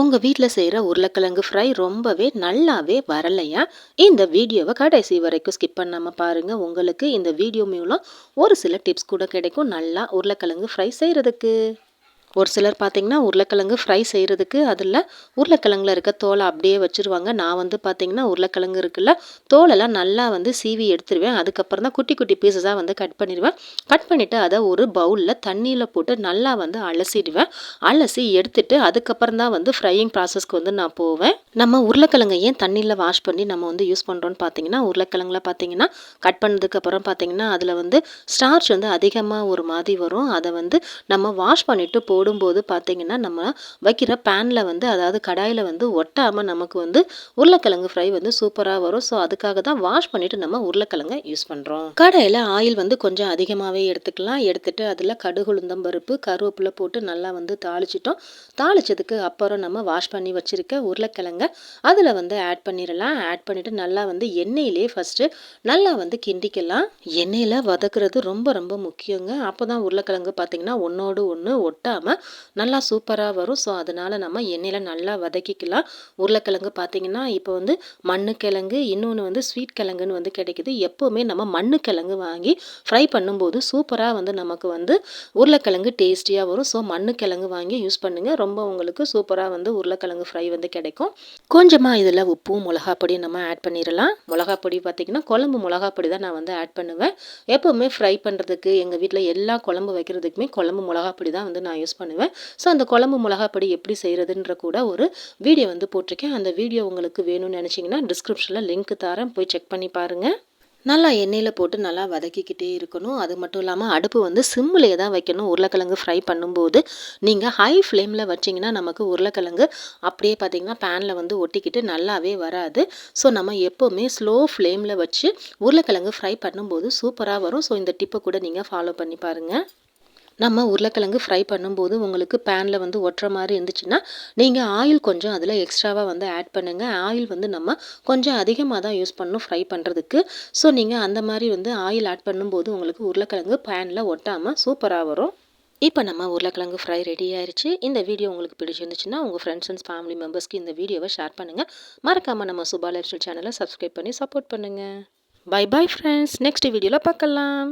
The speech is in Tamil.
உங்கள் வீட்டில் செய்கிற உருளைக்கிழங்கு ஃப்ரை ரொம்பவே நல்லாவே வரலையா? இந்த வீடியோவை கடைசி வரைக்கும் ஸ்கிப் பண்ணாமல் பாருங்கள் உங்களுக்கு இந்த வீடியோ மூலம் ஒரு சில டிப்ஸ் கூட கிடைக்கும். நல்லா உருளைக்கிழங்கு ஃப்ரை செய்கிறதுக்கு ஒரு சிலர் பார்த்திங்கன்னா உருளைக்கிழங்கு ஃப்ரை செய்கிறதுக்கு அதில் உருளைக்கிழங்குல இருக்க தோலை அப்படியே வச்சுருவாங்க. நான் வந்து பார்த்திங்கன்னா உருளைக்கிழங்கு இருக்குல்ல தோலெல்லாம் நல்லா வந்து சீவி எடுத்துருவேன். அதுக்கப்புறம் தான் குட்டி குட்டி பீசஸாக வந்து கட் பண்ணிடுவேன். கட் பண்ணிவிட்டு அதை ஒரு பவுலில் தண்ணியில் போட்டு நல்லா வந்து அலசிடுவேன். அலசி எடுத்துட்டு அதுக்கப்புறம் தான் வந்து ஃப்ரையிங் ப்ராசஸ்க்கு வந்து நான் போவேன். நம்ம உருளைக்கிழங்கு ஏன் தண்ணியில் வாஷ் பண்ணி நம்ம வந்து யூஸ் பண்ணுறோன்னு பார்த்தீங்கன்னா உருளைக்கிழங்குல பார்த்தீங்கன்னா கட் பண்ணதுக்கப்புறம் பார்த்தீங்கன்னா அதில் வந்து ஸ்டார்ச் வந்து அதிகமாக ஒரு மாதிரி வரும். அதை வந்து நம்ம வாஷ் பண்ணிவிட்டு போ போடும்போது பார்த்திங்கன்னா நம்ம வைக்கிற பேனில் வந்து அதாவது கடாயில் வந்து ஒட்டாமல் நமக்கு வந்து உருளைக்கிழங்கு ஃப்ரை வந்து சூப்பராக வரும். ஸோ அதுக்காக தான் வாஷ் பண்ணிவிட்டு நம்ம உருளைக்கிழங்கை யூஸ் பண்ணுறோம் கடாயில் ஆயில் வந்து கொஞ்சம் அதிகமாகவே எடுத்துக்கலாம். எடுத்துகிட்டு அதில் கடுகுளுந்தம் பருப்பு கருவேப்பிலை போட்டு நல்லா வந்து தாளிச்சிட்டோம். தாளிச்சதுக்கு அப்புறம் நம்ம வாஷ் பண்ணி வச்சுருக்க உருளைக்கிழங்க அதில் வந்து ஆட் பண்ணிடலாம். ஆட் பண்ணிவிட்டு நல்லா வந்து எண்ணெயிலே ஃபஸ்ட்டு நல்லா வந்து கிண்டிக்கலாம். எண்ணெயில் வதக்குறது ரொம்ப ரொம்ப முக்கியங்க. அப்போ தான் உருளைக்கிழங்கு பார்த்திங்கன்னா ஒன்றோடு ஒன்று ஒட்டாமல் நல்லா சூப்பராக வரும். ஸோ அதனால் நம்ம எண்ணெயில் நல்லா வதக்கிக்கலாம். உருளைக்கிழங்கு பார்த்திங்கன்னா இப்போ வந்து மண்ணுக்கிழங்கு இன்னொன்று வந்து ஸ்வீட் கிழங்குன்னு வந்து கிடைக்குது. எப்போவுமே நம்ம மண்ணுக்கிழங்கு வாங்கி ஃப்ரை பண்ணும்போது சூப்பராக வந்து நமக்கு வந்து உருளைக்கிழங்கு டேஸ்டியாக வரும். ஸோ மண்ணுக்கிழங்கு வாங்கி யூஸ் பண்ணுங்கள் ரொம்ப உங்களுக்கு சூப்பராக வந்து உருளைக்கிழங்கு ஃப்ரை வந்து கிடைக்கும். கொஞ்சமாக இதில் உப்பும் மிளகாப்பொடி நம்ம ஆட் பண்ணிடலாம். மிளகாப்பொடி பார்த்திங்கன்னா குழம்பு மிளகாப்பொடி தான் நான் வந்து ஆட் பண்ணுவேன். எப்போவுமே ஃப்ரை பண்ணுறதுக்கு எங்கள் வீட்டில் எல்லா குழம்பு வைக்கிறதுக்குமே குழம்பு மிளகாப்பொடி தான் வந்து நான் யூஸ் பண்ணுவேன். ஸோ அந்த குழம்பு மிளகாப்பொடி எப்படி செய்கிறதுன்ற கூட ஒரு வீடியோ வந்து போட்டிருக்கேன். அந்த வீடியோ உங்களுக்கு வேணும்னு நினச்சிங்கன்னா டிஸ்கிரிப்ஷனில் லிங்க் தரேன். போய் செக் பண்ணி பாருங்கள் நல்லா எண்ணெயில் போட்டு நல்லா வதக்கிக்கிட்டே இருக்கணும். அது மட்டும் இல்லாமல் அடுப்பு வந்து சிம்மிலே தான் வைக்கணும். உருளைக்கிழங்கு ஃப்ரை பண்ணும்போது நீங்கள் ஹை ஃப்ளேமில் வச்சிங்கன்னா நமக்கு உருளைக்கிழங்கு அப்படியே பார்த்திங்கன்னா பேனில் வந்து ஒட்டிக்கிட்டு நல்லாவே வராது. ஸோ நம்ம எப்போவுமே ஸ்லோ ஃப்ளேமில் வச்சு உருளைக்கிழங்கு ஃப்ரை பண்ணும்போது சூப்பராக வரும். ஸோ இந்த டிப்பை கூட நீங்கள் ஃபாலோ பண்ணி பாருங்கள் நம்ம உருளைக்கிழங்கு ஃப்ரை பண்ணும்போது உங்களுக்கு பேனில் வந்து ஒட்டுற மாதிரி இருந்துச்சுன்னா நீங்கள் ஆயில் கொஞ்சம் அதில் எக்ஸ்ட்ராவாக வந்து ஆட் பண்ணுங்கள் ஆயில் வந்து நம்ம கொஞ்சம் அதிகமாக தான் யூஸ் பண்ணணும் ஃப்ரை பண்ணுறதுக்கு ஸோ நீங்கள் அந்த மாதிரி வந்து ஆயில் ஆட் பண்ணும்போது உங்களுக்கு உருளைக்கிழங்கு பேனில் ஒட்டாமல் சூப்பராக வரும். இப்போ நம்ம உருளைக்கிழங்கு ஃப்ரை ரெடி ஆயிடுச்சு இந்த வீடியோ உங்களுக்கு பிடிச்சிருந்துச்சுன்னா உங்கள் ஃப்ரெண்ட்ஸ் அண்ட் ஃபேமிலி மெம்பர்ஸ்க்கு இந்த வீடியோவை ஷேர் பண்ணுங்கள் மறக்காமல் நம்ம சுபா லைஃப் சேனலை சப்ஸ்கிரைப் பண்ணி சப்போர்ட் பண்ணுங்கள் பை பை ஃப்ரெண்ட்ஸ் நெக்ஸ்ட் வீடியோவில் பார்க்கலாம்.